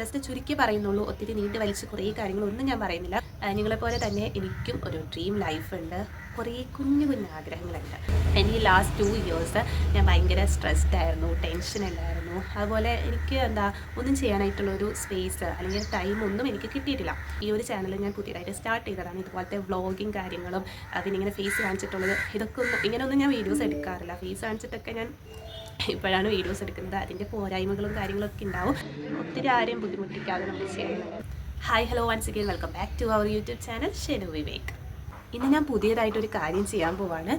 Just ചുരുക്കി പറയുന്നുള്ളൂ. ഒത്തിരി നീണ്ടു വലിച്ച് കുറേ കാര്യങ്ങളൊന്നും ഞാൻ പറയുന്നില്ല. നിങ്ങളെ നിങ്ങളെപ്പോലെ തന്നെ എനിക്കും ഒരു ഡ്രീം ലൈഫ് ഉണ്ട്. കുറേ കുഞ്ഞു കുഞ്ഞു ആഗ്രഹങ്ങളുണ്ട്. എനിക്ക് ലാസ്റ്റ് ടു ഇയേഴ്സ് ഞാൻ ഭയങ്കര സ്ട്രെസ്ഡ് ആയിരുന്നു ടെൻഷൻ ഉണ്ടായിരുന്നു അതുപോലെ എനിക്ക് എന്താ ഒന്നും ചെയ്യാനായിട്ടുള്ള ഒരു സ്പേസ് അല്ലെങ്കിൽ ടൈം ഒന്നും എനിക്ക് കിട്ടിയിട്ടില്ല. ഈ ഒരു ചാനൽ ഞാൻ പുതിയതായിട്ട് സ്റ്റാർട്ട് ചെയ്തതാണ്. ഇതുപോലത്തെ വ്ളോഗിങ് കാര്യങ്ങളും പിന്നെ ഇങ്ങനെ ഫേസ് കാണിച്ചിട്ടുള്ളത് ഇതൊക്കെ ഒന്നും ഇങ്ങനെയൊന്നും ഞാൻ വീഡിയോസ് എടുക്കാറില്ല. ഫേസ് കാണിച്ചിട്ടൊക്കെ ഞാൻ ഇപ്പോഴാണ് വീഡിയോസ് എടുക്കുന്നത്. അതിന്റെ പോരായ്മകളും കാര്യങ്ങളൊക്കെ ഉണ്ടാവും. ഒത്തിരി ആരെയും ബുദ്ധിമുട്ടിക്കാതെ നമ്മൾ ചെയ്യുന്നത് hi hello once again welcome back to our YouTube channel Shenu Vivek ഇന്ന് ഞാൻ പുതിയതായിട്ടൊരു കാര്യം ചെയ്യാൻ പോവാണ്.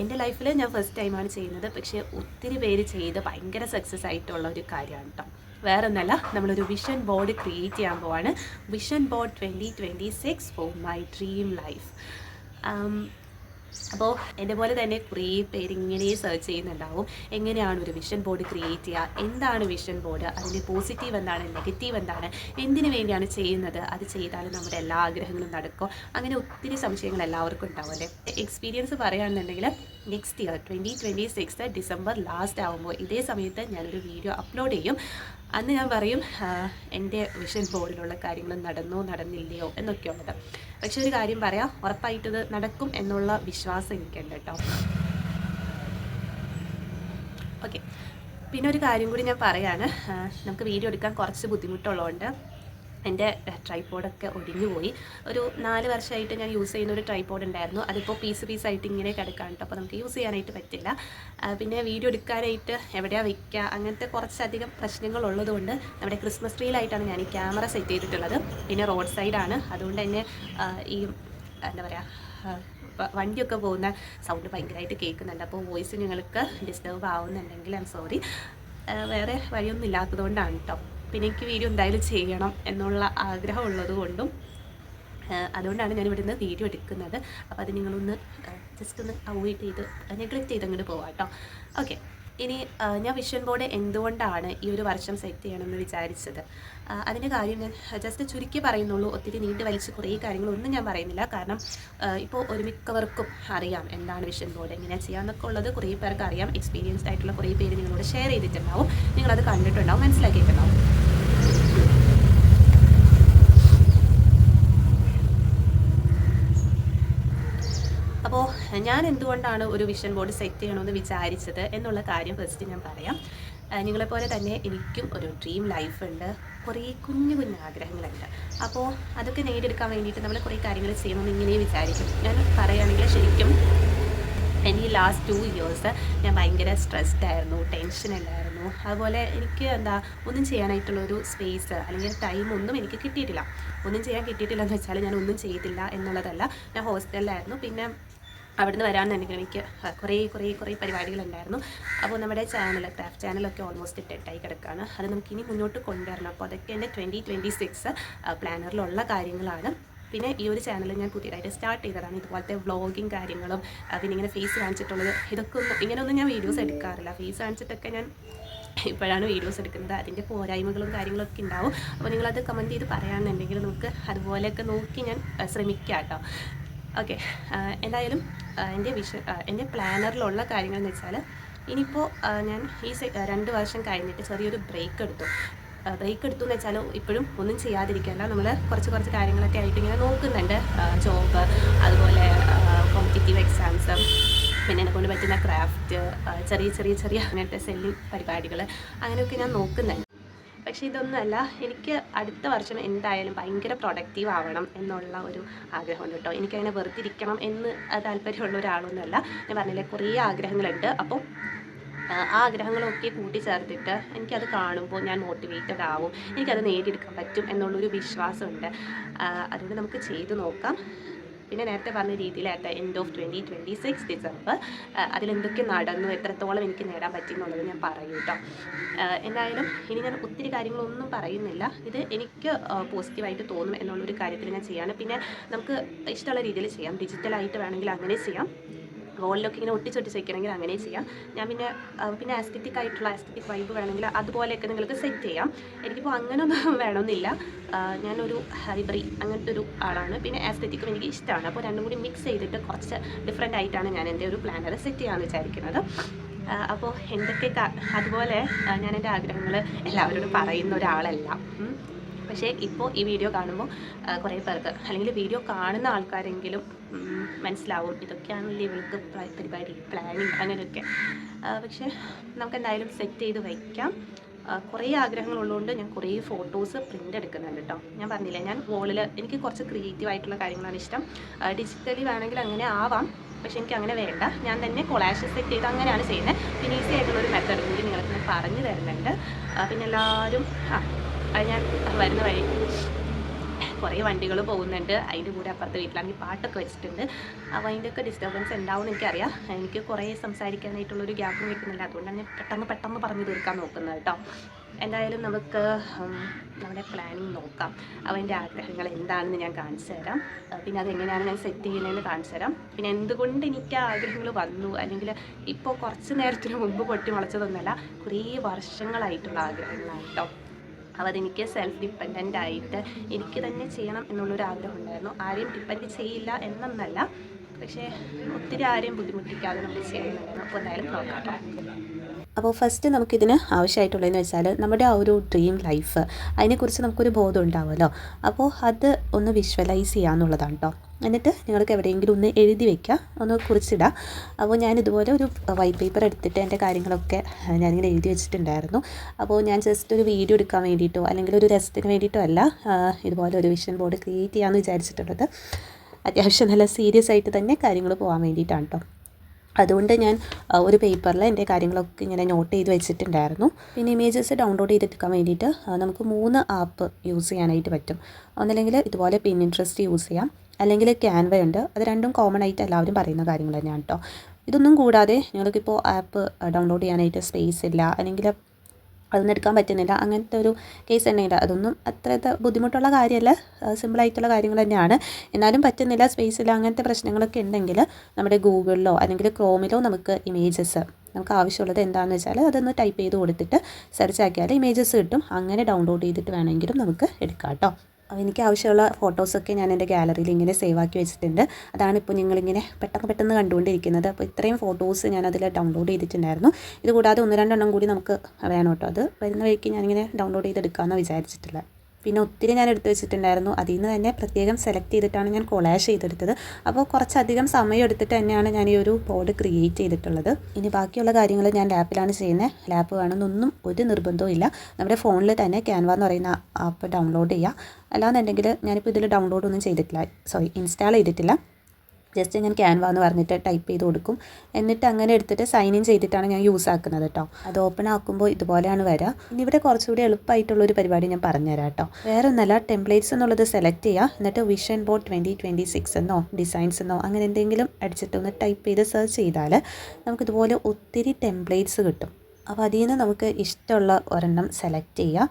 എന്റെ ലൈഫിൽ ഞാൻ ഫസ്റ്റ് ടൈമാണ് ചെയ്യുന്നത്. പക്ഷേ ഒത്തിരി പേര് ചെയ്ത് ഭയങ്കര സക്സസ് ആയിട്ടുള്ള ഒരു കാര്യമാണ് കേട്ടോ വേറെ ഒന്നല്ല നമ്മളൊരു വിഷൻ ബോർഡ് ക്രിയേറ്റ് ചെയ്യാൻ പോവാണ്. Vision board twenty twenty six for my dream life അപ്പോൾ എന്റെ പോലെ തന്നെ കുറേ പേര് ഇങ്ങനെ സെർച്ച് ചെയ്യുന്നുണ്ടാവും. എങ്ങനെയാണ് ഒരു വിഷൻ ബോർഡ് ക്രിയേറ്റ് ചെയ്യുക? എന്താണ് വിഷൻ ബോർഡ് അതിന്റെ പോസിറ്റീവ് എന്താണ്? നെഗറ്റീവ് എന്താണ്? എന്തിനു വേണ്ടിയാണ് ചെയ്യുന്നത്? അത് ചെയ്താൽ നമ്മുടെ എല്ലാ ആഗ്രഹങ്ങളും നടക്കും. അങ്ങനെ ഒത്തിരി സംശയങ്ങൾ എല്ലാവർക്കും ഉണ്ടാവും അല്ലേ? എക്സ്പീരിയൻസ് പറയുകയാണെന്നുണ്ടെങ്കിൽ next year twenty twenty six December last ആകുമ്പോൾ ഇതേ സമയത്ത് ഞാനൊരു വീഡിയോ അപ്ലോഡ് ചെയ്യും. അന്ന് ഞാൻ പറയും എന്റെ വിഷൻ ബോർഡിലുള്ള കാര്യങ്ങൾ നടന്നോ നടന്നില്ലയോ എന്നൊക്കെയുള്ളത്. പക്ഷെ ഒരു കാര്യം പറയാം ഉറപ്പായിട്ടത് നടക്കും എന്നുള്ള വിശ്വാസം എനിക്കുണ്ട് കേട്ടോ. ഓക്കെ പിന്നെ ഒരു കാര്യം കൂടി ഞാൻ പറയാണ്. നമുക്ക് വീഡിയോ എടുക്കാൻ കുറച്ച് ബുദ്ധിമുട്ടുള്ളതുകൊണ്ട് എന്റെ ട്രൈപ്പോഡൊക്കെ ഒടിഞ്ഞു പോയി ഒരു നാല് വർഷമായിട്ട് ഞാൻ യൂസ് ചെയ്യുന്ന ഒരു ട്രൈപ്പോഡ് ഉണ്ടായിരുന്നു അതിപ്പോൾ പീസ് പീസായിട്ട് ഇങ്ങനെ കിടക്കാണ് കേട്ടോ അപ്പോൾ നമുക്ക് യൂസ് ചെയ്യാനായിട്ട് പറ്റില്ല. പിന്നെ വീഡിയോ എടുക്കാനായിട്ട് എവിടെയാണ് വയ്ക്കുക അങ്ങനത്തെ കുറച്ചധികം പ്രശ്നങ്ങൾ ഉള്ളതുകൊണ്ട് നമ്മുടെ ക്രിസ്മസ് ട്രീയിലായിട്ടാണ് ഞാൻ ഈ ക്യാമറ സെറ്റ് ചെയ്തിട്ടുള്ളത്. പിന്നെ റോഡ് സൈഡാണ് അതുകൊണ്ട് തന്നെ ഈ എന്താ പറയുക വണ്ടിയൊക്കെ പോകുന്ന സൗണ്ട് ഭയങ്കരമായിട്ട് കേൾക്കുന്നുണ്ട്. അപ്പോൾ വോയിസ് നിങ്ങൾക്ക് ഡിസ്റ്റർബ് ആവുന്നുണ്ടെങ്കിൽ ഐ എം സോറി വേറെ വഴിയൊന്നും ഇല്ലാത്തതുകൊണ്ടാണ് കേട്ടോ പിന്നെ എനിക്ക് വീഡിയോ എന്തായാലും ചെയ്യണം എന്നുള്ള ആഗ്രഹം ഉള്ളത് കൊണ്ടും അതുകൊണ്ടാണ് ഞാൻ ഇവിടെ നിന്ന് വീഡിയോ എടുക്കുന്നത്. അപ്പോൾ അത് നിങ്ങളൊന്ന് ജസ്റ്റ് ഒന്ന് അവോയ്ഡ് ചെയ്ത് നെഗ്ലക്റ്റ് ചെയ്ത് അങ്ങോട്ട് പോവാം കേട്ടോ ഓക്കെ ഇനി ഞാൻ വിഷൻ ബോർഡ് എന്തുകൊണ്ടാണ് ഈ ഒരു വർഷം സെറ്റ് ചെയ്യണമെന്ന് വിചാരിച്ചത്? അതിന്റെ കാര്യം ഞാൻ ജസ്റ്റ് ചുരുക്കി പറയുന്നുള്ളൂ. ഒത്തിരി നീണ്ടു വലിച്ച് കുറേ കാര്യങ്ങളൊന്നും ഞാൻ പറയുന്നില്ല. കാരണം ഇപ്പോൾ ഒരു മിക്കവർക്കും അറിയാം എന്താണ് വിഷൻ ബോർഡ് എങ്ങനെയാണ് ചെയ്യാമെന്നൊക്കെ ഉള്ളത്. കുറേ പേർക്ക് അറിയാം. എക്സ്പീരിയൻസ്ഡ് ആയിട്ടുള്ള കുറേ പേര് നിങ്ങളോട് ഷെയർ ചെയ്തിട്ടുണ്ടാവും. നിങ്ങളത് കണ്ടിട്ടുണ്ടാവും. മനസ്സിലാക്കിയിട്ടുണ്ടാവും അപ്പോൾ ഞാൻ എന്തുകൊണ്ടാണ് ഒരു വിഷൻ ബോർഡ് സെറ്റ് ചെയ്യണമെന്ന് വിചാരിച്ചത് എന്നുള്ള കാര്യം ഫസ്റ്റ് ഞാൻ പറയാം. നിങ്ങളെപ്പോലെ തന്നെ എനിക്കും ഒരു ഡ്രീം ലൈഫ് ഉണ്ട്. കുറേ കുഞ്ഞു കുഞ്ഞു ആഗ്രഹങ്ങളുണ്ട്. അപ്പോൾ അതൊക്കെ നേടിയെടുക്കാൻ വേണ്ടിയിട്ട് നമ്മൾ കുറേ കാര്യങ്ങൾ ചെയ്യണമെന്ന് ഇങ്ങനെ വിചാരിക്കും. ഞാൻ പറയുകയാണെങ്കിൽ ശരിക്കും എനിക്ക് ലാസ്റ്റ് ടു ഇയേഴ്സ് ഞാൻ ഭയങ്കര സ്ട്രെസ്ഡ് ആയിരുന്നു ടെൻഷൻ ഉണ്ടായിരുന്നു അതുപോലെ എനിക്ക് എന്താ ഒന്നും ചെയ്യാനായിട്ടുള്ള ഒരു സ്പേസ് അല്ലെങ്കിൽ ടൈം ഒന്നും എനിക്ക് കിട്ടിയിട്ടില്ല. ഒന്നും ചെയ്യാൻ കിട്ടിയിട്ടില്ല എന്ന് വെച്ചാൽ ഞാൻ ഒന്നും ചെയ്തില്ല എന്നുള്ളതല്ല. ഞാൻ ഹോസ്റ്റലിലായിരുന്നു പിന്നെ അവിടുന്ന് വരാൻ എനിക്ക് കുറേ കുറേ കുറേ പരിപാടികളുണ്ടായിരുന്നു. അപ്പോൾ നമ്മുടെ ചാനൽ ക്രാഫ്റ്റ് ചാനലൊക്കെ ഓൾമോസ്റ്റ് ഡെഡായി കിടക്കുകയാണ് അത് നമുക്ക് ഇനി മുന്നോട്ട് കൊണ്ടുവരണം. അപ്പോൾ അതൊക്കെ എന്റെ ട്വന്റി ട്വന്റി സിക്സ് പ്ലാനറിലുള്ള കാര്യങ്ങളാണ്. പിന്നെ ഈ ഒരു ചാനൽ ഞാൻ പുതിയതായിട്ട് സ്റ്റാർട്ട് ചെയ്തതാണ്. ഇതുപോലത്തെ വ്ളോഗിങ് കാര്യങ്ങളും പിന്നെ ഇങ്ങനെ ഫേസ് കാണിച്ചിട്ടുള്ളത് ഇതൊക്കെ ഒന്നും ഇങ്ങനെയൊന്നും ഞാൻ വീഡിയോസ് എടുക്കാറില്ല. ഫേസ് കാണിച്ചിട്ടൊക്കെ ഞാൻ ഇപ്പോഴാണ് വീഡിയോസ് എടുക്കുന്നത്. അതിന്റെ പോരായ്മകളും കാര്യങ്ങളൊക്കെ ഉണ്ടാവും. അപ്പോൾ നിങ്ങളത് കമന്റ് ചെയ്ത് പറയാമെന്നുണ്ടെങ്കിൽ നമുക്ക് അതുപോലെയൊക്കെ നോക്കി ഞാൻ ശ്രമിക്കാം കേട്ടോ. ഓക്കെ എന്തായാലും എന്റെ വിഷ എന്റെ പ്ലാനറിലുള്ള കാര്യങ്ങൾ എന്ന് വെച്ചാൽ ഇനിയിപ്പോൾ ഞാൻ ഈ രണ്ട് വർഷം കഴിഞ്ഞിട്ട് ചെറിയൊരു ബ്രേക്ക് എടുത്തു. ബ്രേക്ക് എടുത്തു എന്ന് വെച്ചാൽ ഇപ്പോഴും ഒന്നും ചെയ്യാതിരിക്കല്ല നമ്മൾ കുറച്ച് കുറച്ച് കാര്യങ്ങളൊക്കെ ആയിട്ട് ഇങ്ങനെ നോക്കുന്നുണ്ട്. ജോബ് അതുപോലെ കോമ്പറ്റേറ്റീവ് എക്സാംസ് പിന്നെ എന്നെ കൊണ്ട് പറ്റുന്ന ക്രാഫ്റ്റ് ചെറിയ ചെറിയ ചെറിയ അങ്ങനത്തെ സെല്ലിംഗ് പരിപാടികൾ അങ്ങനെയൊക്കെ ഞാൻ നോക്കുന്നുണ്ട്. പക്ഷേ ഇതൊന്നുമല്ല എനിക്ക് അടുത്ത വർഷം എന്തായാലും ഭയങ്കര പ്രൊഡക്റ്റീവ് ആവണം എന്നുള്ള ഒരു ആഗ്രഹമുണ്ട് കേട്ടോ. എനിക്കങ്ങനെ വെറുതെ ഇരിക്കണം എന്ന് താല്പര്യമുള്ള ഒരാളൊന്നുമല്ല. ഞാൻ പറഞ്ഞില്ലേ കുറേ ആഗ്രഹങ്ങളുണ്ട്. അപ്പോൾ ആ ആഗ്രഹങ്ങളൊക്കെ കൂട്ടിച്ചേർത്തിട്ട് എനിക്കത് കാണുമ്പോൾ ഞാൻ മോട്ടിവേറ്റഡ് ആവും. എനിക്കത് നേടിയെടുക്കാൻ പറ്റും എന്നുള്ളൊരു വിശ്വാസമുണ്ട്. അതുകൊണ്ട് നമുക്ക് ചെയ്തു നോക്കാം. പിന്നെ നേരത്തെ പറഞ്ഞ രീതിയിൽ at the end of twenty twenty six December അതിലെന്തൊക്കെ നടന്നു എത്രത്തോളം എനിക്ക് നേടാൻ പറ്റി എന്നുള്ളത് ഞാൻ പറയും കേട്ടോ. എന്തായാലും ഇനി ഞാൻ ഒത്തിരി കാര്യങ്ങളൊന്നും പറയുന്നില്ല. ഇത് എനിക്ക് പോസിറ്റീവായിട്ട് തോന്നും എന്നുള്ളൊരു കാര്യത്തിൽ ഞാൻ ചെയ്യാണ്. പിന്നെ നമുക്ക് ഇഷ്ടമുള്ള രീതിയിൽ ചെയ്യാം. ഡിജിറ്റലായിട്ട് വേണമെങ്കിൽ അങ്ങനെ ചെയ്യാം. വോളിലൊക്കെ ഇങ്ങനെ ഒട്ടിച്ചൊട്ടിച്ച് സഹിക്കണമെങ്കിൽ അങ്ങനെ ചെയ്യാം. ഞാൻ പിന്നെ പിന്നെ ആസ്തറ്റിക് ആയിട്ടുള്ള ആസ്തറ്റിക് വൈബ് വേണമെങ്കിൽ അതുപോലെയൊക്കെ നിങ്ങൾക്ക് സെറ്റ് ചെയ്യാം. എനിക്കിപ്പോൾ അങ്ങനൊന്നും വേണമെന്നില്ല. ഞാനൊരു ഹൈബ്രി അങ്ങനത്തെ ഒരു ആളാണ്. പിന്നെ ആസ്തറ്റിക്കും എനിക്ക് ഇഷ്ടമാണ്. അപ്പോൾ രണ്ടും കൂടി മിക്സ് ചെയ്തിട്ട് കുറച്ച് ഡിഫറെന്റ് ആയിട്ടാണ് ഞാൻ എന്റെ ഒരു പ്ലാനർ സെറ്റ് ചെയ്യാമെന്ന് വിചാരിക്കുന്നത്. അപ്പോൾ എന്തൊക്കെ അതുപോലെ ഞാൻ എന്റെ ആഗ്രഹങ്ങൾ എല്ലാവരോടും പറയുന്ന ഒരാളല്ല. പക്ഷേ ഇപ്പോൾ ഈ വീഡിയോ കാണുമ്പോൾ കുറേ പേർക്ക് അല്ലെങ്കിൽ വീഡിയോ കാണുന്ന ആൾക്കാരെങ്കിലും മനസ്സിലാവും. ഇതൊക്കെയാണല്ലോ ഇവൾക്ക് പ്ര- പരിപാടി പ്ലാനിങ് അങ്ങനെയൊക്കെ. പക്ഷേ നമുക്ക് എന്തായാലും സെറ്റ് ചെയ്ത് വയ്ക്കാം കുറേ ആഗ്രഹങ്ങളുള്ളതുകൊണ്ട് ഞാൻ കുറേ ഫോട്ടോസ് പ്രിന്റ് എടുക്കുന്നുണ്ട് കേട്ടോ ഞാൻ പറഞ്ഞില്ല ഞാൻ വോളിൽ എനിക്ക് കുറച്ച് ക്രിയേറ്റീവ് ആയിട്ടുള്ള കാര്യങ്ങളാണ് ഇഷ്ടം. ഡിജിറ്റലി വേണമെങ്കിൽ അങ്ങനെ ആവാം പക്ഷെ എനിക്ക് അങ്ങനെ വേണ്ട. ഞാൻ തന്നെ കൊളാഷ് സെറ്റ് ചെയ്ത് അങ്ങനെയാണ് ചെയ്യുന്നത്. പിന്നെ ഈസി ആയിട്ടുള്ളൊരു മെത്തേഡ് കൂടി നിങ്ങൾക്ക് ഞാൻ പറഞ്ഞു തരുന്നുണ്ട്. പിന്നെ എല്ലാവരും ആ അത് ഞാൻ വരുന്ന വഴി. കുറേ വണ്ടികൾ പോകുന്നുണ്ട്. അതിന്റെ കൂടെ അപ്പുറത്തെ വീട്ടിലാണെങ്കിൽ പാട്ടൊക്കെ വെച്ചിട്ടുണ്ട്. അപ്പോൾ അതിന്റെയൊക്കെ ഡിസ്റ്റർബൻസ് ഉണ്ടാവും എനിക്കറിയാം. എനിക്ക് കുറേ സംസാരിക്കാനായിട്ടുള്ളൊരു ഗ്യാപ്പും കിട്ടുന്നില്ല. അതുകൊണ്ടാണ് ഞാൻ പെട്ടെന്ന് പെട്ടെന്ന് പറഞ്ഞു തീർക്കാൻ നോക്കുന്നത് കേട്ടോ. എന്തായാലും നമുക്ക് നമ്മുടെ പ്ലാനിങ് നോക്കാം. അവന്റെ ആഗ്രഹങ്ങൾ എന്താണെന്ന് ഞാൻ കാണിച്ചു തരാം. പിന്നെ അതെങ്ങനെയാണ് ഞാൻ സെറ്റ് ചെയ്യുന്നതെന്ന് കാണിച്ചു തരാം. പിന്നെ എന്തുകൊണ്ട് എനിക്ക് ആ ആഗ്രഹങ്ങൾ വന്നു? അല്ലെങ്കിൽ ഇപ്പോൾ കുറച്ച് നേരത്തിന് മുമ്പ് പൊട്ടി മുളച്ചതൊന്നുമല്ല കുറേ വർഷങ്ങളായിട്ടുള്ള ആഗ്രഹങ്ങളാണ് കേട്ടോ. അതെനിക്ക് സെൽഫ് ഡിപ്പെൻഡന്റ് ആയിട്ട് എനിക്ക് തന്നെ ചെയ്യണം എന്നുള്ളൊരു ആഗ്രഹം ഉണ്ടായിരുന്നു ആരെയും ഡിപ്പെൻഡ് ചെയ്യില്ല എന്നൊന്നല്ല. പക്ഷേ ഒത്തിരി ആരെയും ബുദ്ധിമുട്ടിക്കാതെ നമ്മൾ ചെയ്യുന്നുണ്ടായിരുന്നു അപ്പോൾ എന്തായാലും നോക്കാം അപ്പോൾ ഫസ്റ്റ് നമുക്കിതിന് ആവശ്യമായിട്ടുള്ളതെന്ന് വെച്ചാൽ നമ്മുടെ ആ ഒരു ഡ്രീം ലൈഫ് അതിനെക്കുറിച്ച് നമുക്കൊരു ബോധം ഉണ്ടാവുമല്ലോ. അപ്പോൾ അത് ഒന്ന് വിഷ്വലൈസ് ചെയ്യുക എന്നുള്ളതാണ് കേട്ടോ എന്നിട്ട് നിങ്ങൾക്ക് എവിടെയെങ്കിലും ഒന്ന് എഴുതി വെക്കുക ഒന്ന് കുറിച്ചിടുക. അപ്പോൾ ഞാൻ ഇതുപോലെ ഒരു വൈറ്റ് പേപ്പർ എടുത്തിട്ട് എന്റെ കാര്യങ്ങളൊക്കെ ഞാനിങ്ങനെ എഴുതി വെച്ചിട്ടുണ്ടായിരുന്നു. അപ്പോൾ ഞാൻ ജസ്റ്റ് ഒരു വീഡിയോ എടുക്കാൻ വേണ്ടിയിട്ടോ അല്ലെങ്കിൽ ഒരു രസത്തിന് വേണ്ടിയിട്ടോ അല്ല ഇതുപോലെ ഒരു വിഷൻ ബോർഡ് ക്രിയേറ്റ് ചെയ്യാമെന്ന് വിചാരിച്ചിട്ടുള്ളത്. അത്യാവശ്യം നല്ല സീരിയസ് ആയിട്ട് തന്നെ കാര്യങ്ങൾ പോകാൻ വേണ്ടിയിട്ടാണ് കേട്ടോ അതുകൊണ്ട് ഞാൻ ഒരു പേപ്പറിൽ എന്റെ കാര്യങ്ങളൊക്കെ ഇങ്ങനെ നോട്ട് ചെയ്ത് വെച്ചിട്ടുണ്ടായിരുന്നു. പിന്നെ ഇമേജസ് ഡൗൺലോഡ് ചെയ്തെടുക്കാൻ വേണ്ടിയിട്ട് നമുക്ക് മൂന്ന് ആപ്പ് യൂസ് ചെയ്യാനായിട്ട് പറ്റും. ഒന്നല്ലെങ്കിൽ ഇതുപോലെ പിൻ ഇൻട്രസ്റ്റ് യൂസ് ചെയ്യാം. അല്ലെങ്കിൽ ക്യാൻവ ഉണ്ട്. അത് രണ്ടും കോമൺ ആയിട്ട് എല്ലാവരും പറയുന്ന കാര്യങ്ങൾ തന്നെയാണ് കേട്ടോ ഇതൊന്നും കൂടാതെ നിങ്ങൾക്കിപ്പോൾ ആപ്പ് ഡൗൺലോഡ് ചെയ്യാനായിട്ട് സ്പേസ് ഇല്ല. അല്ലെങ്കിൽ അതൊന്നും എടുക്കാൻ പറ്റുന്നില്ല. അങ്ങനത്തെ ഒരു കേസ് തന്നെയില്ല അതൊന്നും അത്ര ബുദ്ധിമുട്ടുള്ള കാര്യമല്ല. സിമ്പിളായിട്ടുള്ള കാര്യങ്ങൾ തന്നെയാണ്. എന്നാലും പറ്റുന്നില്ല സ്പേസിൽ അങ്ങനത്തെ പ്രശ്നങ്ങളൊക്കെ ഉണ്ടെങ്കിൽ നമ്മുടെ ഗൂഗിളിലോ അല്ലെങ്കിൽ ക്രോമിലോ നമുക്ക് ഇമേജസ് നമുക്ക് ആവശ്യമുള്ളത് എന്താണെന്ന് വെച്ചാൽ അതൊന്ന് ടൈപ്പ് ചെയ്ത് കൊടുത്തിട്ട് സെർച്ച് ആക്കിയാൽ ഇമേജസ് കിട്ടും. അങ്ങനെ ഡൗൺലോഡ് ചെയ്തിട്ട് വേണമെങ്കിലും നമുക്ക് എടുക്കാം കേട്ടോ. എനിക്ക് ആവശ്യമുള്ള ഫോട്ടോസൊക്കെ ഞാൻ എന്റെ ഗാലറിയിൽ ഇങ്ങനെ സേവ് ആക്കി വെച്ചിട്ടുണ്ട്. അതാണ് ഇപ്പോൾ നിങ്ങളിങ്ങനെ പെട്ടെന്ന് പെട്ടെന്ന് കണ്ടുകൊണ്ടിരിക്കുന്നത്. അപ്പോൾ ഇത്രയും ഫോട്ടോസ് ഞാൻ അതിൽ ഡൗൺലോഡ് ചെയ്തിട്ടുണ്ടായിരുന്നു. ഇത് കൂടാതെ ഒന്ന് രണ്ടെണ്ണം കൂടി നമുക്ക് കേട്ടോ അത്. വരുന്ന വഴിക്ക് ഞാനിങ്ങനെ ഡൗൺലോഡ് ചെയ്തെടുക്കാമെന്ന് വിചാരിച്ചിട്ടുള്ളത് പിന്നെ ഒത്തിരി ഞാൻ എടുത്തു വെച്ചിട്ടുണ്ടായിരുന്നു. അതിൽ നിന്ന് തന്നെ പ്രത്യേകം സെലക്ട് ചെയ്തിട്ടാണ് ഞാൻ കൊളാഷ് ചെയ്തെടുത്തത്. അപ്പോൾ കുറച്ചധികം സമയം എടുത്തിട്ട് തന്നെയാണ് ഞാൻ ഈ ഒരു ബോർഡ് ക്രിയേറ്റ് ചെയ്തിട്ടുള്ളത്. ഇനി ബാക്കിയുള്ള കാര്യങ്ങൾ ഞാൻ ലാപ്പിലാണ് ചെയ്യുന്നത്. ലാപ്പ് വേണമെന്നൊന്നും ഒരു നിർബന്ധവും ഇല്ല. നമ്മുടെ ഫോണിൽ തന്നെ ക്യാൻവ എന്ന് പറയുന്ന ആപ്പ് ഡൗൺലോഡ് ചെയ്യുക. അല്ലാന്നുണ്ടെങ്കിൽ ഞാനിപ്പോൾ ഇതിൽ ഡൗൺലോഡ് ഒന്നും ചെയ്തിട്ടില്ല. സോറി ഇൻസ്റ്റാൾ ചെയ്തിട്ടില്ല. ജസ്റ്റ് ഞാൻ ക്യാൻവ എന്ന് പറഞ്ഞിട്ട് ടൈപ്പ് ചെയ്ത് കൊടുക്കും. എന്നിട്ട് അങ്ങനെ എടുത്തിട്ട് സൈൻ ഇൻ ചെയ്തിട്ടാണ് ഞാൻ യൂസ് ആക്കുന്നത് കേട്ടോ അത് ഓപ്പൺ ആക്കുമ്പോൾ ഇതുപോലെയാണ് വരിക ഇനി ഇവിടെ കുറച്ചുകൂടി എളുപ്പമായിട്ടുള്ളൊരു പരിപാടി ഞാൻ പറഞ്ഞുതരാം കേട്ടോ വേറെ ഒന്നല്ല ടെംപ്ലേറ്റ്സ് എന്നുള്ളത് സെലക്ട് ചെയ്യുക എന്നിട്ട് vision board twenty twenty six എന്നോ ഡിസൈൻസ് എന്നോ അങ്ങനെ എന്തെങ്കിലും അടിച്ചിട്ട് ഒന്ന് ടൈപ്പ് ചെയ്ത് സെർച്ച് ചെയ്താൽ നമുക്കിതുപോലെ ഒത്തിരി ടെംപ്ലേറ്റ്സ് കിട്ടും. അപ്പോൾ അതിൽ നിന്ന് നമുക്ക് ഇഷ്ടമുള്ള ഒരെണ്ണം സെലക്ട് ചെയ്യുക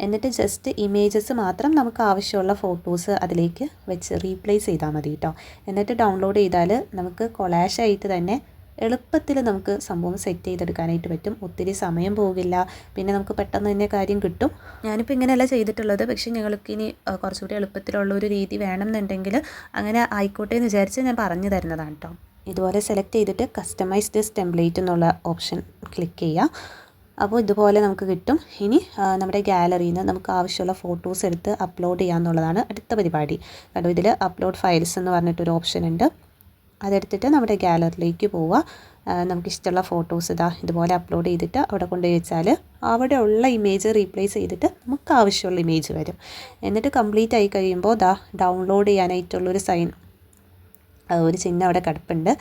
എന്നിട്ട് ജസ്റ്റ് ഇമേജസ് മാത്രം നമുക്ക് ആവശ്യമുള്ള ഫോട്ടോസ് അതിലേക്ക് വെച്ച് റീപ്ലേസ് ചെയ്താൽ മതി കേട്ടോ എന്നിട്ട് ഡൗൺലോഡ് ചെയ്താൽ നമുക്ക് കൊളാഷായിട്ട് തന്നെ എളുപ്പത്തിൽ നമുക്ക് സംഭവം സെറ്റ് ചെയ്തെടുക്കാനായിട്ട് പറ്റും. ഒത്തിരി സമയം പോകില്ല. പിന്നെ നമുക്ക് പെട്ടെന്ന് തന്നെ കാര്യം കിട്ടും. ഞാനിപ്പോൾ ഇങ്ങനെയല്ല ചെയ്തിട്ടുള്ളത്. പക്ഷേ ഞങ്ങൾക്ക് ഇനി കുറച്ചുകൂടി എളുപ്പത്തിലുള്ള ഒരു രീതി വേണമെന്നുണ്ടെങ്കിൽ അങ്ങനെ ആയിക്കോട്ടെ എന്ന് വിചാരിച്ച് ഞാൻ പറഞ്ഞു തരുന്നതാണ് കേട്ടോ ഇതുപോലെ സെലക്ട് ചെയ്തിട്ട് കസ്റ്റമൈസ് ദിസ് ടെംപ്ലേറ്റ് എന്നുള്ള ഓപ്ഷൻ ക്ലിക്ക് ചെയ്യുക അപ്പോൾ ഇതുപോലെ നമുക്ക് കിട്ടും. ഇനി നമ്മുടെ ഗാലറിയിൽ നിന്ന് നമുക്ക് ആവശ്യമുള്ള ഫോട്ടോസ് എടുത്ത് അപ്ലോഡ് ചെയ്യാമെന്നുള്ളതാണ് അടുത്ത പരിപാടി. കണ്ടോ ഇതിൽ അപ്ലോഡ് ഫയൽസ് എന്ന് പറഞ്ഞിട്ടൊരു ഓപ്ഷൻ ഉണ്ട്. അതെടുത്തിട്ട് നമ്മുടെ ഗാലറിയിലേക്ക് പോവുക. നമുക്കിഷ്ടമുള്ള ഫോട്ടോസ് ഇതാ ഇതുപോലെ അപ്ലോഡ് ചെയ്തിട്ട് അവിടെ കൊണ്ടുപോയി വെച്ചാൽ അവിടെ ഉള്ള ഇമേജ് റീപ്ലേസ് ചെയ്തിട്ട് നമുക്ക് ആവശ്യമുള്ള ഇമേജ് വരും. എന്നിട്ട് കംപ്ലീറ്റ് ആയി കഴിയുമ്പോൾ ദാ ഡൗൺലോഡ് ചെയ്യാനായിട്ടുള്ളൊരു സൈൻ ഒരു ചിഹ്നം അവിടെ കിടപ്പുണ്ട്.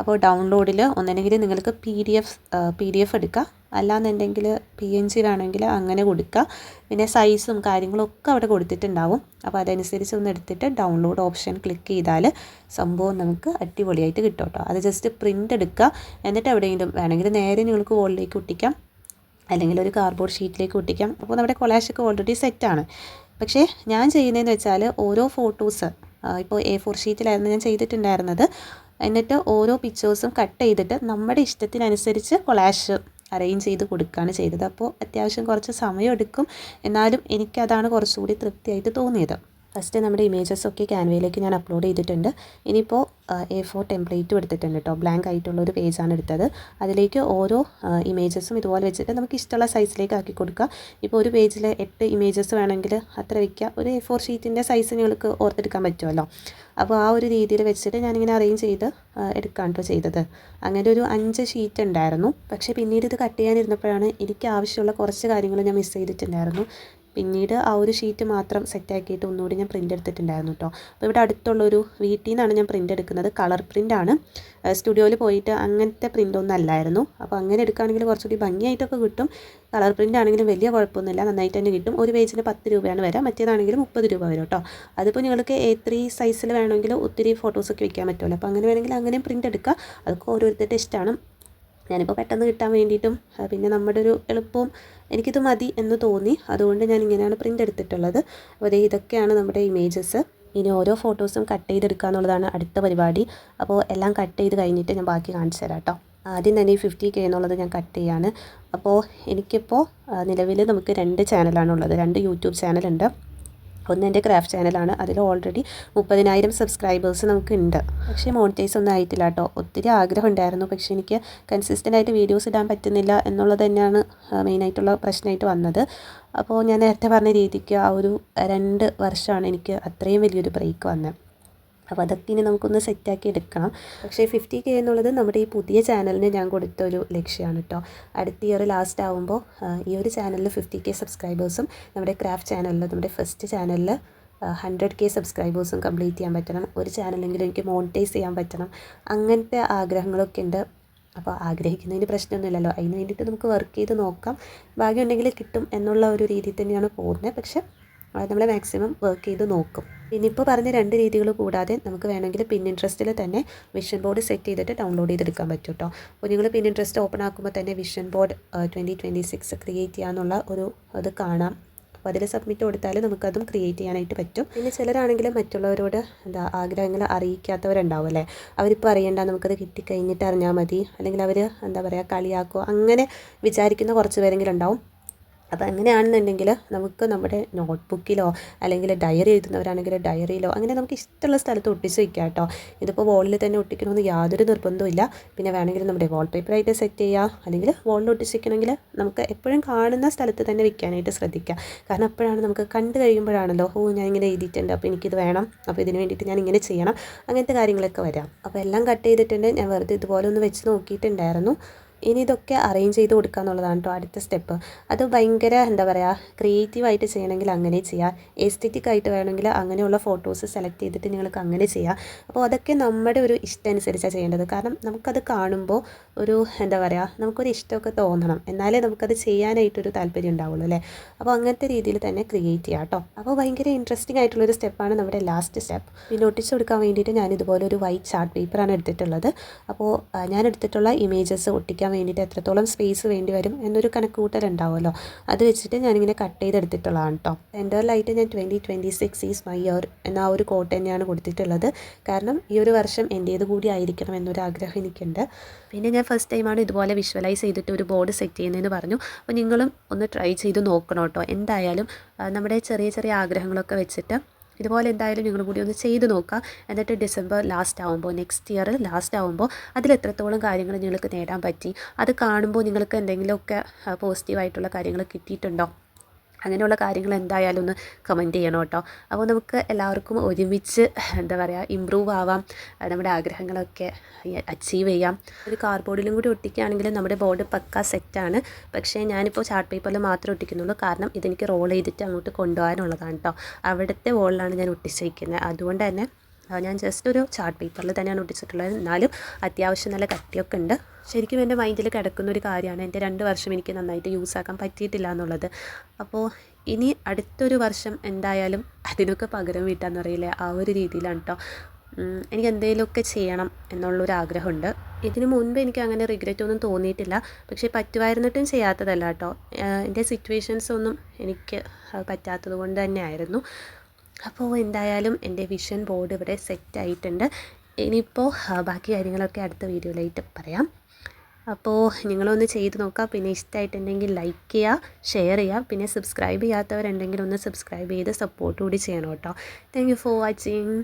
അപ്പോൾ ഡൗൺലോഡിൽ ഒന്നെങ്കിൽ നിങ്ങൾക്ക് P D F P D F എടുക്കുക അല്ലാന്നുണ്ടെങ്കിൽ പി എൻ ജി വേണമെങ്കിൽ അങ്ങനെ കൊടുക്കുക പിന്നെ സൈസും കാര്യങ്ങളും ഒക്കെ അവിടെ കൊടുത്തിട്ടുണ്ടാവും. അപ്പോൾ അതനുസരിച്ച് ഒന്ന് എടുത്തിട്ട് ഡൗൺലോഡ് ഓപ്ഷൻ ക്ലിക്ക് ചെയ്താൽ സംഭവം നമുക്ക് അടിപൊളിയായിട്ട് കിട്ടും കേട്ടോ. അത് ജസ്റ്റ് പ്രിന്റ് എടുക്കുക. എന്നിട്ട് എവിടെയെങ്കിലും വേണമെങ്കിൽ നേരെ നിങ്ങൾക്ക് വോളിലേക്ക് ഒട്ടിക്കാം. അല്ലെങ്കിൽ ഒരു കാർഡ്ബോർഡ് ഷീറ്റിലേക്ക് ഒട്ടിക്കാം. അപ്പോൾ നമ്മുടെ കൊലാശൊക്കെ ഓൾറെഡി സെറ്റാണ് പക്ഷേ ഞാൻ ചെയ്യുന്നതെന്ന് വെച്ചാൽ ഓരോ ഫോട്ടോസ് ഇപ്പോൾ എ ഫോർ ഷീറ്റിലായിരുന്നു ഞാൻ ചെയ്തിട്ടുണ്ടായിരുന്നത്. എന്നിട്ട് ഓരോ പിക്ചേഴ്സും കട്ട് ചെയ്തിട്ട് നമ്മുടെ ഇഷ്ടത്തിനനുസരിച്ച് കൊളാഷ് അറേഞ്ച് ചെയ്ത് കൊടുക്കുകയാണ് ചെയ്തത്. അപ്പോൾ അത്യാവശ്യം കുറച്ച് സമയം എടുക്കും. എന്നാലും എനിക്കതാണ് കുറച്ചുകൂടി തൃപ്തിയായിട്ട് തോന്നിയത്. ഫസ്റ്റ് നമ്മുടെ ഇമേജസ് ഒക്കെ ക്യാൻവയിലേക്ക് ഞാൻ അപ്ലോഡ് ചെയ്തിട്ടുണ്ട്. ഇനിയിപ്പോൾ എ ഫോർ ടെംപ്ലേറ്റും എടുത്തിട്ടുണ്ട് കേട്ടോ ബ്ലാങ്ക് ആയിട്ടുള്ള ഒരു പേജാണ് എടുത്തത്. അതിലേക്ക് ഓരോ ഇമേജസും ഇതുപോലെ വെച്ചിട്ട് നമുക്ക് ഇഷ്ടമുള്ള സൈസിലേക്ക് ആക്കി കൊടുക്കുക ഇപ്പോൾ ഒരു പേജിൽ എട്ട് ഇമേജസ് വേണമെങ്കിൽ അത്ര വയ്ക്കുക ഒരു എ ഫോർ ഷീറ്റിന്റെ സൈസ് നിങ്ങൾക്ക് ഓർത്തെടുക്കാൻ പറ്റുമല്ലോ അപ്പോൾ ആ ഒരു രീതിയിൽ വെച്ചിട്ട് ഞാനിങ്ങനെ അറേഞ്ച് ചെയ്ത് എടുക്കാൻ കേട്ടോ ചെയ്തത്. അങ്ങനെ ഒരു അഞ്ച് ഷീറ്റ് ഉണ്ടായിരുന്നു. പക്ഷേ പിന്നീട് ഇത് കട്ട് ചെയ്യാനിരുന്നപ്പോഴാണ് എനിക്ക് ആവശ്യമുള്ള കുറച്ച് കാര്യങ്ങൾ ഞാൻ മിസ് ചെയ്തിട്ടുണ്ടായിരുന്നു. പിന്നീട് ആ ഒരു ഷീറ്റ് മാത്രം സെറ്റാക്കിയിട്ട് ഒന്നുകൂടി ഞാൻ പ്രിന്റ് എടുത്തിട്ടുണ്ടായിരുന്നു കേട്ടോ അപ്പോൾ ഇവിടെ അടുത്തുള്ളൊരു വീട്ടിൽ നിന്നാണ് ഞാൻ പ്രിന്റ് എടുക്കുന്നത്. കളർ പ്രിന്റാണ് സ്റ്റുഡിയോയിൽ പോയിട്ട് അങ്ങനത്തെ പ്രിന്റ് ഒന്നും അല്ലായിരുന്നു. അപ്പോൾ അങ്ങനെ എടുക്കുകയാണെങ്കിൽ കുറച്ചുകൂടി ഭംഗിയായിട്ടൊക്കെ കിട്ടും. കളർ പ്രിന്റ് ആണെങ്കിലും വലിയ കുഴപ്പമൊന്നുമില്ല. നന്നായിട്ട് തന്നെ കിട്ടും. ഒരു പേജിന് പത്ത് രൂപയാണ് വരിക മറ്റേതാണെങ്കിലും മുപ്പത് രൂപ വരും കേട്ടോ അതിപ്പോൾ നിങ്ങൾക്ക് എ ത്രീ സൈസിൽ വേണമെങ്കിൽ ഒത്തിരി ഫോട്ടോസൊക്കെ വയ്ക്കാൻ പറ്റുമല്ലോ. അപ്പോൾ അങ്ങനെ വേണമെങ്കിൽ അങ്ങനെയും പ്രിന്റ് എടുക്കുക. അതൊക്കെ ഓരോരുത്തരുടെ ഇഷ്ടമാണ്. ഞാനിപ്പോൾ പെട്ടെന്ന് കിട്ടാൻ വേണ്ടിയിട്ടും പിന്നെ നമ്മുടെ ഒരു എളുപ്പവും എനിക്കിത് മതി എന്ന് തോന്നി. അതുകൊണ്ട് ഞാൻ ഇങ്ങനെയാണ് പ്രിന്റ് എടുത്തിട്ടുള്ളത് അപ്പോൾ ഇതൊക്കെയാണ് നമ്മുടെ ഇമേജസ് ഇനി ഓരോ ഫോട്ടോസും കട്ട് ചെയ്തെടുക്കുക എന്നുള്ളതാണ് അടുത്ത പരിപാടി. അപ്പോൾ എല്ലാം കട്ട് ചെയ്ത് കഴിഞ്ഞിട്ട് ഞാൻ ബാക്കി കാണിച്ചു തരാം കേട്ടോ. ആദ്യം തന്നെ ഈ ഫിഫ്റ്റി കെ എന്നുള്ളത് ഞാൻ കട്ട് ചെയ്യാണ്. അപ്പോൾ എനിക്കിപ്പോൾ നിലവിൽ നമുക്ക് രണ്ട് ചാനലാണുള്ളത് രണ്ട് യൂട്യൂബ് ചാനലുണ്ട് ഒന്ന് എന്റെ ക്രാഫ്റ്റ് ചാനലാണ് അതിൽ ഓൾറെഡി മുപ്പതിനായിരം സബ്സ്ക്രൈബേഴ്സ് നമുക്ക് ഉണ്ട് പക്ഷേ മോണിറ്റൈസ് ഒന്നും ആയിട്ടില്ല കേട്ടോ. ഒത്തിരി ആഗ്രഹം ഉണ്ടായിരുന്നു പക്ഷേ എനിക്ക് കൺസിസ്റ്റന്റ് ആയിട്ട് വീഡിയോസ് ഇടാൻ പറ്റുന്നില്ല എന്നുള്ളത് തന്നെയാണ് മെയിനായിട്ടുള്ള പ്രശ്നമായിട്ട് വന്നത്. അപ്പോൾ ഞാൻ നേരത്തെ പറഞ്ഞ രീതിക്ക് ആ ഒരു രണ്ട് വർഷമാണ് എനിക്ക് അത്രയും വലിയൊരു ബ്രേക്ക് വന്നത്. അപ്പോൾ അതൊക്കെ ഇനി നമുക്കൊന്ന് സെറ്റാക്കി എടുക്കണം. പക്ഷേ ഫിഫ്റ്റി കെ എന്നുള്ളത് നമ്മുടെ ഈ പുതിയ ചാനലിന് ഞാൻ കൊടുത്ത ഒരു ലക്ഷ്യമാണ് കേട്ടോ അടുത്ത ഇയർ ലാസ്റ്റ് ആകുമ്പോൾ ഈ ഒരു ചാനലിൽ ഫിഫ്റ്റി കെ സബ്സ്ക്രൈബേഴ്സും നമ്മുടെ ക്രാഫ്റ്റ് ചാനലിൽ നമ്മുടെ ഫസ്റ്റ് ചാനലിൽ ഹൺഡ്രഡ് കെ സബ്സ്ക്രൈബേഴ്സും കംപ്ലീറ്റ് ചെയ്യാൻ പറ്റണം. ഒരു ചാനലെങ്കിലും എനിക്ക് മോണിറ്റൈസ് ചെയ്യാൻ പറ്റണം. അങ്ങനത്തെ ആഗ്രഹങ്ങളൊക്കെ ഉണ്ട്. അപ്പോൾ ആഗ്രഹിക്കുന്നതിന് പ്രശ്നമൊന്നുമില്ലല്ലോ. അതിന് വേണ്ടിയിട്ട് നമുക്ക് വർക്ക് ചെയ്ത് നോക്കാം. ഭാഗ്യമുണ്ടെങ്കിൽ കിട്ടും എന്നുള്ള ഒരു രീതിയിൽ തന്നെയാണ് പോകുന്നത്. പക്ഷേ നമ്മൾ മാക്സിമം വർക്ക് ചെയ്ത് നോക്കും. ഇനിയിപ്പോൾ പറഞ്ഞ രണ്ട് രീതികൾ കൂടാതെ നമുക്ക് വേണമെങ്കിൽ പിൻ ഇൻട്രസ്റ്റിൽ തന്നെ വിഷൻ ബോർഡ് സെറ്റ് ചെയ്തിട്ട് ഡൗൺലോഡ് ചെയ്തെടുക്കാൻ പറ്റും കേട്ടോ അപ്പോൾ നിങ്ങൾ പിൻ ഇൻട്രസ്റ്റ് ഓപ്പൺ ആക്കുമ്പോൾ തന്നെ vision board twenty twenty six create ചെയ്യാനുള്ള ഒരു അത് കാണാം. അപ്പോൾ അതിൽ സബ്മിറ്റ് കൊടുത്താൽ നമുക്കതും ക്രിയേറ്റ് ചെയ്യാനായിട്ട് പറ്റും. പിന്നെ ചിലരാണെങ്കിൽ മറ്റുള്ളവരോട് എന്താ ആഗ്രഹങ്ങൾ അറിയിക്കാത്തവരുണ്ടാവും അല്ലേ? അവരിപ്പോൾ അറിയണ്ട നമുക്കത് കിട്ടിക്കഴിഞ്ഞിട്ട് അറിഞ്ഞാൽ മതി. അല്ലെങ്കിൽ അവർ എന്താ പറയുക കളിയാക്കുക അങ്ങനെ വിചാരിക്കുന്ന കുറച്ച് പേരെങ്കിലും ഉണ്ടാവും. അപ്പോൾ അങ്ങനെയാണെന്നുണ്ടെങ്കിൽ നമുക്ക് നമ്മുടെ നോട്ട്ബുക്കിലോ അല്ലെങ്കിൽ ഡയറി എഴുതുന്നവരാണെങ്കിൽ ഡയറിയിലോ അങ്ങനെ നമുക്ക് ഇഷ്ടമുള്ള സ്ഥലത്ത് ഒട്ടിച്ച് വയ്ക്കാം കേട്ടോ. ഇതിപ്പോൾ വോളിൽ തന്നെ ഒട്ടിക്കണമെന്ന് യാതൊരു നിർബന്ധമില്ല പിന്നെ വേണമെങ്കിൽ നമ്മുടെ വാൾ പേപ്പറായിട്ട് സെറ്റ് ചെയ്യുക അല്ലെങ്കിൽ വോളിൽ ഒട്ടിച്ച് വയ്ക്കണമെങ്കിൽ നമുക്ക് എപ്പോഴും കാണുന്ന സ്ഥലത്ത് തന്നെ വയ്ക്കാനായിട്ട് ശ്രദ്ധിക്കുക കാരണം അപ്പോഴാണ് നമുക്ക് കണ്ടു കഴിയുമ്പോഴാണല്ലോ ഓ ഞാൻ ഇങ്ങനെ എഴുതിയിട്ടുണ്ട് അപ്പോൾ എനിക്കിത് വേണം അപ്പോൾ ഇതിന് വേണ്ടിയിട്ട് ഞാൻ ഇങ്ങനെ ചെയ്യണം. അങ്ങനത്തെ കാര്യങ്ങളൊക്കെ വരാം. അപ്പോൾ എല്ലാം കട്ട് ചെയ്തിട്ടുണ്ട്. ഞാൻ വെറുതെ ഇതുപോലെ ഒന്ന് വെച്ച് നോക്കിയിട്ടുണ്ടായിരുന്നു. ഇനി ഇതൊക്കെ അറേഞ്ച് ചെയ്ത് കൊടുക്കുക എന്നുള്ളതാണ് കേട്ടോ അടുത്ത സ്റ്റെപ്പ് അത് ഭയങ്കര എന്താ പറയുക ക്രിയേറ്റീവായിട്ട് ചെയ്യണമെങ്കിൽ അങ്ങനെ ചെയ്യാം. എസ്തെറ്റിക് ആയിട്ട് വേണമെങ്കിൽ അങ്ങനെയുള്ള ഫോട്ടോസ് സെലക്ട് ചെയ്തിട്ട് നിങ്ങൾക്ക് അങ്ങനെ ചെയ്യാം. അപ്പോൾ അതൊക്കെ നമ്മുടെ ഒരു ഇഷ്ടം അനുസരിച്ചാണ് ചെയ്യേണ്ടത്. കാരണം നമുക്കത് കാണുമ്പോൾ ഒരു എന്താ പറയുക നമുക്കൊരു ഇഷ്ടമൊക്കെ തോന്നണം. എന്നാലേ നമുക്കത് ചെയ്യാനായിട്ടൊരു താല്പര്യം ഉണ്ടാവുള്ളൂ അല്ലേ? അപ്പോൾ അങ്ങനത്തെ രീതിയിൽ തന്നെ ക്രിയേറ്റ് ചെയ്യാം കേട്ടോ അപ്പോൾ ഭയങ്കര ഇൻട്രസ്റ്റിംഗ് ആയിട്ടുള്ളൊരു സ്റ്റെപ്പാണ് നമ്മുടെ ലാസ്റ്റ് സ്റ്റെപ്പ് പിന്നെ ഒട്ടിച്ച് കൊടുക്കാൻ വേണ്ടിയിട്ട് ഞാൻ ഇതുപോലെ ഒരു വൈറ്റ് ചാർട്ട് പേപ്പറാണ് എടുത്തിട്ടുള്ളത്. അപ്പോൾ ഞാൻ എടുത്തിട്ടുള്ള ഇമേജസ് ഒട്ടിക്കാൻ വേണ്ടിയിട്ട് എത്രത്തോളം സ്പേസ് വേണ്ടി വരും എന്നൊരു കണക്ക് കൂട്ടൽ ഉണ്ടാവുമല്ലോ അത് വെച്ചിട്ട് ഞാനിങ്ങനെ കട്ട് ചെയ്തെടുത്തിട്ടുള്ളതാണ് കേട്ടോ സെന്ററിലായിട്ട് ഞാൻ twenty twenty six is my year എന്ന ആ ഒരു കോട്ട് തന്നെയാണ് കൊടുത്തിട്ടുള്ളത്. കാരണം ഈ ഒരു വർഷം എന്റേത് കൂടി ആയിരിക്കണം എന്നൊരു ആഗ്രഹം എനിക്കുണ്ട്. പിന്നെ ഞാൻ ഫസ്റ്റ് ടൈമാണ് ഇതുപോലെ വിഷ്വലൈസ് ചെയ്തിട്ട് ഒരു ബോർഡ് സെറ്റ് ചെയ്യുന്നതെന്ന് പറഞ്ഞു. അപ്പോൾ നിങ്ങളും ഒന്ന് ട്രൈ ചെയ്ത് നോക്കണം കേട്ടോ എന്തായാലും നമ്മുടെ ചെറിയ ചെറിയ ആഗ്രഹങ്ങളൊക്കെ വെച്ചിട്ട് ഇതുപോലെ എന്തായാലും നിങ്ങൾ കൂടി ഒന്ന് ചെയ്ത് നോക്കുക. എന്നിട്ട് ഡിസംബർ ലാസ്റ്റ് ആകുമ്പോൾ നെക്സ്റ്റ് ഇയർ ലാസ്റ്റ് ആകുമ്പോൾ അതിൽ എത്രത്തോളം കാര്യങ്ങൾ നിങ്ങൾക്ക് നേടാൻ പറ്റി. അത് കാണുമ്പോൾ നിങ്ങൾക്ക് എന്തെങ്കിലുമൊക്കെ പോസിറ്റീവായിട്ടുള്ള കാര്യങ്ങൾ കിട്ടിയിട്ടുണ്ടോ? അങ്ങനെയുള്ള കാര്യങ്ങൾ എന്തായാലും ഒന്ന് കമന്റ് ചെയ്യണം കേട്ടോ. അപ്പോൾ നമുക്ക് എല്ലാവർക്കും ഒരുമിച്ച് എന്താ പറയുക ഇമ്പ്രൂവ് ആവാം. നമ്മുടെ ആഗ്രഹങ്ങളൊക്കെ അച്ചീവ് ചെയ്യാം. ഒരു കാർഡ്ബോർഡിലും കൂടി ഒട്ടിക്കുകയാണെങ്കിൽ നമ്മുടെ ബോർഡ് പക്ക സെറ്റാണ് പക്ഷേ ഞാനിപ്പോൾ ചാർട്ട് പേപ്പറിൽ മാത്രമേ ഒട്ടിക്കുന്നുള്ളൂ. കാരണം ഇതെനിക്ക് റോൾ ചെയ്തിട്ട് അങ്ങോട്ട് കൊണ്ടുപോകാനുള്ളതാണ് കേട്ടോ. അവിടുത്തെ വോളിലാണ് ഞാൻ ഒട്ടിച്ചിരിക്കുന്നത്. അതുകൊണ്ട് തന്നെ ഞാൻ ജസ്റ്റ് ഒരു ചാർട്ട് പേപ്പറിൽ തന്നെയാണ് ഒട്ടിച്ചിട്ടുള്ളത്. എന്നാലും അത്യാവശ്യം നല്ല കട്ടിയൊക്കെ ഉണ്ട്. ശരിക്കും എന്റെ മൈൻഡിൽ കിടക്കുന്ന ഒരു കാര്യമാണ് എന്റെ രണ്ട് വർഷം എനിക്ക് നന്നായിട്ട് യൂസ് ആക്കാൻ പറ്റിയിട്ടില്ല എന്നുള്ളത്. അപ്പോൾ ഇനി അടുത്തൊരു വർഷം എന്തായാലും അതിനൊക്കെ പകരം വീട്ടാന്ന് പറയില്ലേ ആ ഒരു രീതിയിലാണ് കേട്ടോ എനിക്ക് എന്തെങ്കിലുമൊക്കെ ചെയ്യണം എന്നുള്ളൊരു ആഗ്രഹമുണ്ട് ഇതിനു മുൻപ് എനിക്ക് അങ്ങനെ റിഗ്രറ്റ് ഒന്നും തോന്നിയിട്ടില്ല. പക്ഷേ പറ്റുമായിരുന്നിട്ടും ചെയ്യാത്തതല്ല കേട്ടോ എന്റെ സിറ്റുവേഷൻസ് ഒന്നും എനിക്ക് പറ്റാത്തത് കൊണ്ട് തന്നെയായിരുന്നു. അപ്പോൾ എന്തായാലും എന്റെ വിഷൻ ബോർഡ് ഇവിടെ സെറ്റ് ആയിട്ടുണ്ട്. ഇനിയിപ്പോൾ ബാക്കി കാര്യങ്ങളൊക്കെ അടുത്ത വീഡിയോയിലായിട്ട് പറയാം. അപ്പോൾ നിങ്ങളൊന്ന് ചെയ്ത് നോക്കുക. പിന്നെ ഇഷ്ടമായിട്ടുണ്ടെങ്കിൽ ലൈക്ക് ചെയ്യുക ഷെയർ ചെയ്യുക. പിന്നെ സബ്സ്ക്രൈബ് ചെയ്യാത്തവരുണ്ടെങ്കിൽ ഒന്ന് സബ്സ്ക്രൈബ് ചെയ്ത് സപ്പോർട്ട് കൂടി ചെയ്യണം കേട്ടോ. Thank you for watching